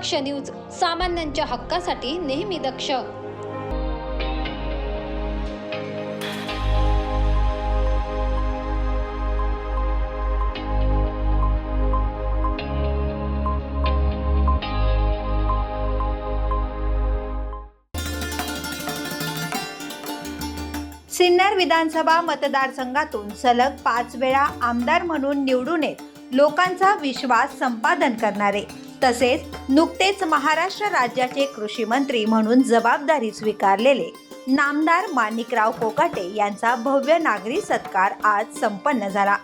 दक्ष news सामान्यांच्या हक्कासाठी नेहमी दक्ष. सिन्नर विधानसभा मतदारसंघातून सलग पाच वेळा आमदार म्हणून निवडून येत लोकांचा विश्वास संपादन करणारे. तसेच नुकतेच महाराष्ट्र राज्याचे कृषी मंत्री म्हणून जबाबदारी स्वीकारलेले नामदार माणिकराव कोकाटे यांचा भव्य नागरी सत्कार आज संपन्न झाला.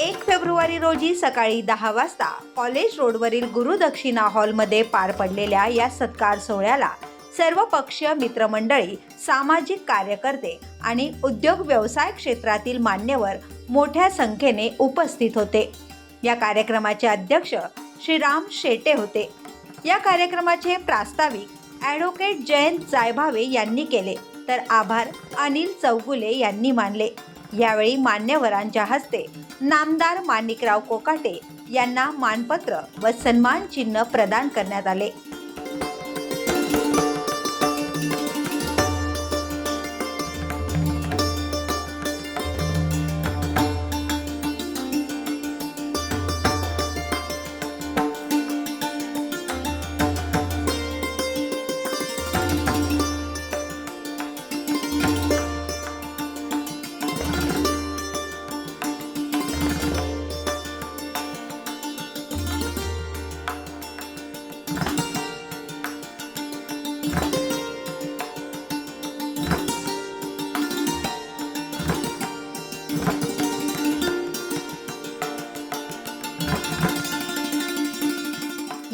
एक फेब्रुवारी रोजी सकाळी दहा वाजता कॉलेज रोडवरील गुरुदक्षिणा हॉलमध्ये पार पडलेल्या या सत्कार सोहळ्याला सर्व पक्षीय मित्रमंडळी सामाजिक कार्यकर्ते आणि उद्योग व्यवसाय क्षेत्रातील मान्यवर मोठ्या संख्येने उपस्थित होते. या कार्यक्रमाचे अध्यक्ष श्री राम शेटे होते. या कार्यक्रमाचे प्रास्ताविक ॲडव्होकेट जयंत जायभावे यांनी केले. तर आभार अनिल चौगुले यांनी मानले. यावेळी मान्यवरांच्या हस्ते नामदार माणिकराव कोकाटे यांना मानपत्र व सन्मान चिन्ह प्रदान करण्यात आले.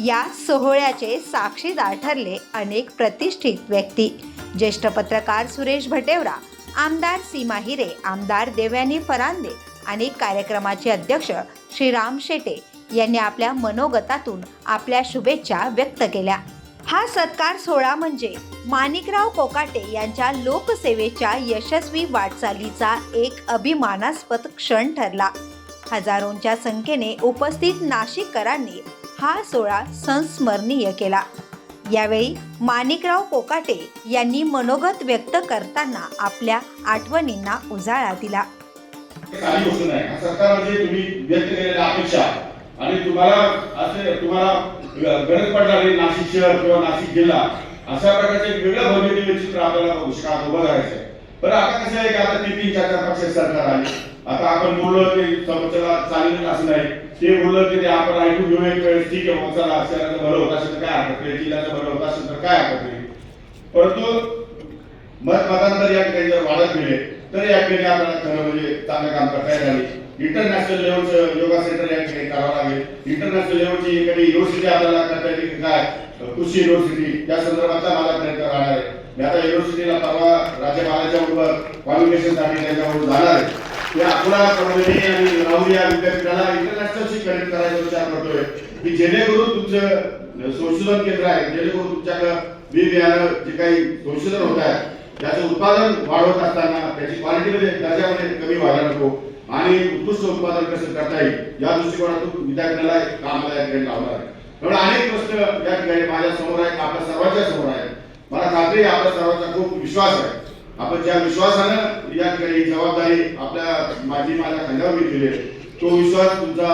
या सोहळ्याचे साक्षीदार ठरले अनेक प्रतिष्ठित व्यक्ती. ज्येष्ठ पत्रकार सुरेश भटेवरा आमदार सीमा हिरे आमदार देवयानी फरांदे आणि कार्यक्रमाचे अध्यक्ष श्रीराम शेटे यांनी आपल्या मनोगतातून आपल्या शुभेच्छा व्यक्त केल्या. हा सत्कार सोहळा म्हणजे माणिकराव कोकाटे यांच्या लोकसेवेच्या यशस्वी वाटचालीचा एक अभिमानास्पद क्षण ठरला. हजारोंच्या संख्येने उपस्थित नाशिककरांनी हा सोहळा संस्मरणीय केला. यावेळी माणिकराव कोकाटे यांनी मनोगत व्यक्त करताना आपल्या आठवणींना उजाळा दिला. साधी गोष्ट नाही. सरकार म्हणजे तुम्ही व्यक्त केलेल्या अपेक्षा आणि तुम्हाला असे तुम्हाला गरज पडणारे नाशिक शहर किंवा नाशिक जिल्हा अशा प्रकारचे वेगळं भव्य चित्र आपल्याला भविष्यकाळात उभं करायचं पण आता कसं आहे की आता तीन तीन चार चार पक्ष सरकार आले. आता आपण बोललो की समोरच्याला चालेल असं नाही. ते बोललं की ते आपण ऐकून घेऊ एक वेळेस. ठीक आहे मग चला शहराचं भलं होत असेल काय हरकत नाही जिल्ह्याचं भलं होत असेल तर काय हरकत नाही परंतु मत मतांतर या ठिकाणी जर वाढत गेले तर या ठिकाणी आपल्याला खरं म्हणजे चांगलं काम करता येणार नाही. इंटरनॅशनल लेवलचं योगा सेंटर या ठिकाणी करावं लागेल. इंटरनॅशनल लेवलची एखादी युनिव्हर्सिटी आपल्याला करता येईल काय? कृषी युनिव्हर्सिटी त्या संदर्भातला माझा प्रयत्न राहणार आहे. मी आता युनिव्हर्सिटीला परवा राज्यपालाच्या बरोबर क्वालिफिकेशनसाठी त्यांच्याबरोबर जाणार आहे. या अकोला परभणी आणि राहुल या विद्यापीठाला इंटरनॅशनलशी कनेक्ट करायचा विचार करतोय. की जेणेकरून तुमचं संशोधन केंद्र आहे जेणेकरून तुमच्याकडं बी बियाणं जे काही संशोधन होत आहे त्याचं उत्पादन वाढवत असताना त्याची क्वालिटीमध्ये दर्जामध्ये कमी व्हायला नको. आणि उत्कृष्ट उत्पादन कसं करता येईल या दृष्टिकोनातून विद्यापीठाला कामाला या ठिकाणी लावणार आहे. त्यामुळे अनेक प्रश्न या ठिकाणी माझ्यासमोर आहेत आपल्या सर्वांच्या समोर आहेत. मला खात्री आपल्या सर्वांचा खूप विश्वास आहे. आपण ज्या विश्वासानं या ठिकाणी जबाबदारी आपल्या माझी माझ्या खांद्यावर घेतलेली आहे. तो विश्वास तुमचा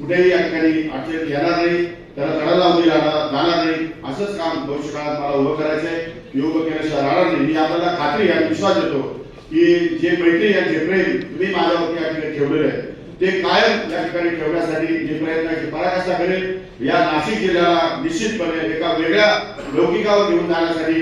कुठेही या ठिकाणी अडचण येणार नाही त्याला तडा लावून राहणार जाणार नाही. असंच काम भविष्यकाळात मला उभं करायचं आहे उभं केल्याशिवाय राहणार नाही. मी आपल्याला खात्री आणि विश्वास देतो की जे मैत्री आणि जे प्रेम तुम्ही माझ्यावरती या ठिकाणी ठेवलेलं आहे. ते कायम या ठिकाणी ठेवण्यासाठी जे प्रयत्न आहे, पराकाष्ठा करेल. या नाशिक जिल्ह्याला निश्चितपणे एका वेगळ्या लौकिकावर घेऊन जाण्यासाठी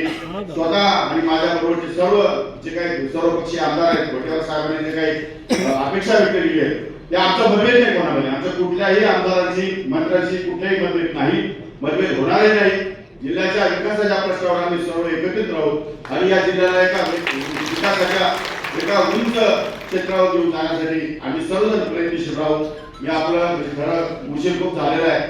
स्वतः आणि माझ्या बरोबरचे सर्व जे काही सर्व पक्षीय आमदार आहेत भटेवर साहेबांनी जे काही अपेक्षा व्यक्त केली आहे ते आमचं मतभेद नाही कोणामध्ये आमच्या कुठल्याही आमदारांची मंत्र्यांची कुठल्याही मतभेद नाही मतभेद होणारही नाही. जिल्ह्याच्या विकासाच्या प्रश्नावर आम्ही सर्व एकत्रित राहू आणि या जिल्ह्याला एका विकासाच्या एका उंच क्षेत्रावर घेऊन जाण्यासाठी आम्ही सर्वजण प्रयत्नशील राहू मी आपलं खरं उशीर खूप झालेला आहे.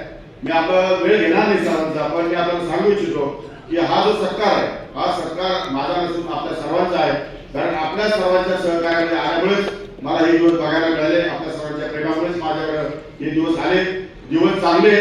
मी आपला वेळ घेणार नाही सरांचा पण मी आपल्याला सांगू इच्छितो की हा जो सरकार आहे हा सरकार माझा नसून आपल्या सर्वांचा आहे. कारण आपल्या सर्वांच्या सहकार्याने आल्यामुळेच मला हे दिवस बघायला मिळाले आपल्या सर्वांच्या प्रेमामुळेच माझ्याकडे हे दिवस आले. दिवस चांगले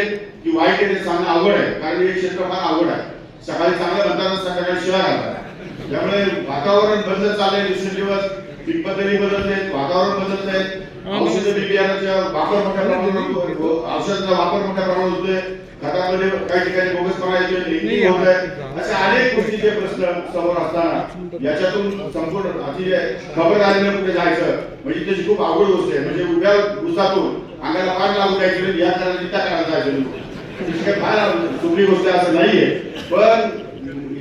की वाईट आहे ते सांगणं आवड आहे. कारण हे क्षेत्र फार आवड आहे. सकाळी चांगलं म्हणताना संध्याकाळी शिवाय घालतात त्यामुळे वातावरण बदलत चाललंय दिवसेंदिवस पीक पद्धती बदलत आहेत वातावरण बदलत आहे औषध बियाण्याचा वापर मोठ्या प्रमाणात होतो. औषधाचा वापर मोठ्या प्रमाणात होतोय. खतामध्ये काही ठिकाणी लिंकिंग होत आहे अशा अनेक गोष्टीचे प्रश्न समोर असताना याच्यातून संपूर्ण अतिशय खबरदारीने पुढे जायचं? म्हणजे त्याची खूप अवघड गोष्ट आहे. म्हणजे उभ्या दिवसातून अंगाला पाणी लागू द्यायचं या करायला त्या करायला जायचं फार सोपी गोष्ट असं नाहीये. पण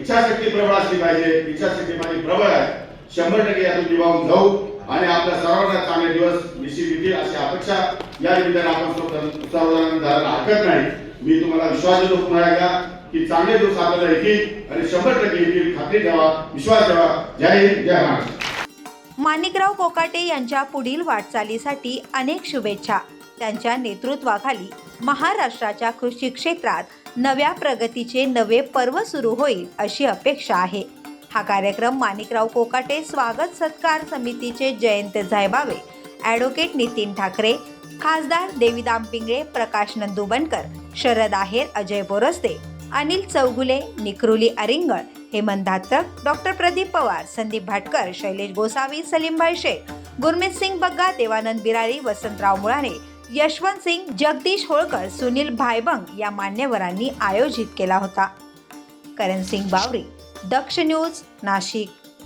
इच्छाशक्ती प्रबळ असली पाहिजे. इच्छाशक्ती माझी प्रबळ आहे. शंभर टक्के यातून निभावून जाऊ आणि आपल्या सर्वांना चांगले दिवस निश्चित येतील अशी अपेक्षा या निमित्ताने आपण सर्वजण सर्वजणांनी हरकत नाही. मी तुम्हाला विश्वास देतो पुन्हा एकदा की चांगले दिवस आपल्याला येतील आणि शंभर टक्के येतील. खात्री ठेवा विश्वास ठेवा. जय हिंद जय महाराष्ट्र. माणिकराव कोकाटे यांच्या पुढील वाटचालीसाठी अनेक शुभेच्छा. त्यांच्या नेतृत्वाखाली महाराष्ट्राच्या कृषी क्षेत्रात नव्या प्रगतीचे नवे पर्व सुरू होईल अशी अपेक्षा आहे. हा कार्यक्रम माणिकराव कोकाटे स्वागत सत्कार समितीचे जयंत झायबावे ॲडव्होकेट नितीन ठाकरे खासदार देवीदाम पिंगळे प्रकाश नंदू बनकर शरद आहेर अजय बोरस्ते अनिल चौगुले निक्रुली अरिंगळ हेमंत धात्रक डॉक्टर प्रदीप पवार संदीप भाटकर शैलेश गोसावी सलीमभाई शेख गुरमीत सिंग बग्गा देवानंद बिरारी वसंतराव मुळाणे यशवंत सिंग जगदीश होळकर सुनील भायबंग या मान्यवरांनी आयोजित केला होता. करण सिंग बावरी दक्ष न्यूज नाशिक.